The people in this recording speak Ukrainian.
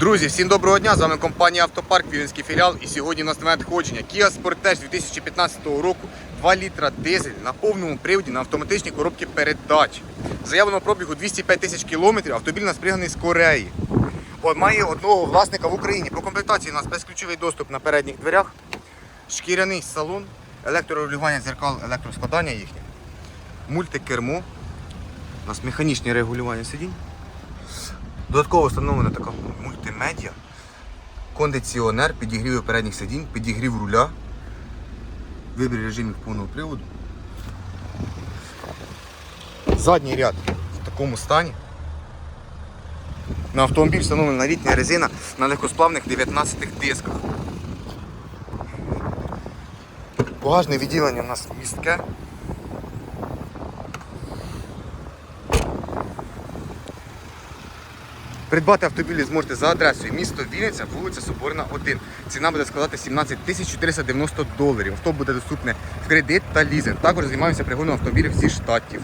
Друзі, всім доброго дня! З вами компанія Автопарк, Вінницький філіал. І сьогодні у нас на надходження Kia Sportage 2015 року 2 літра дизель на повному приводі на автоматичній коробці передач. Заявлено пробігу 205 тисяч кілометрів, автомобіль нас приганий з Кореї. От, має одного власника в Україні. По комплектації у нас безключовий доступ на передніх дверях, шкіряний салон, електрорегулювання дзеркал, електроскладання їхнє, мультикермо, у нас механічне регулювання сидінь. Додатково встановлена така мультимедіа, кондиціонер, підігрів передніх сидінь, підігрів руля, вибір режимів повного приводу. Задній ряд в такому стані. На автомобіль встановлена літня резина на легкосплавних 19 дисках. Багажне відділення у нас містке. Придбати автомобілі зможете за адресою місто Вінниця, вулиця Соборна, 1. Ціна буде складати 17 тисяч 490 доларів. Авто буде доступне в кредит та лізинг. Також займаємося пригоном автомобілів зі штатів.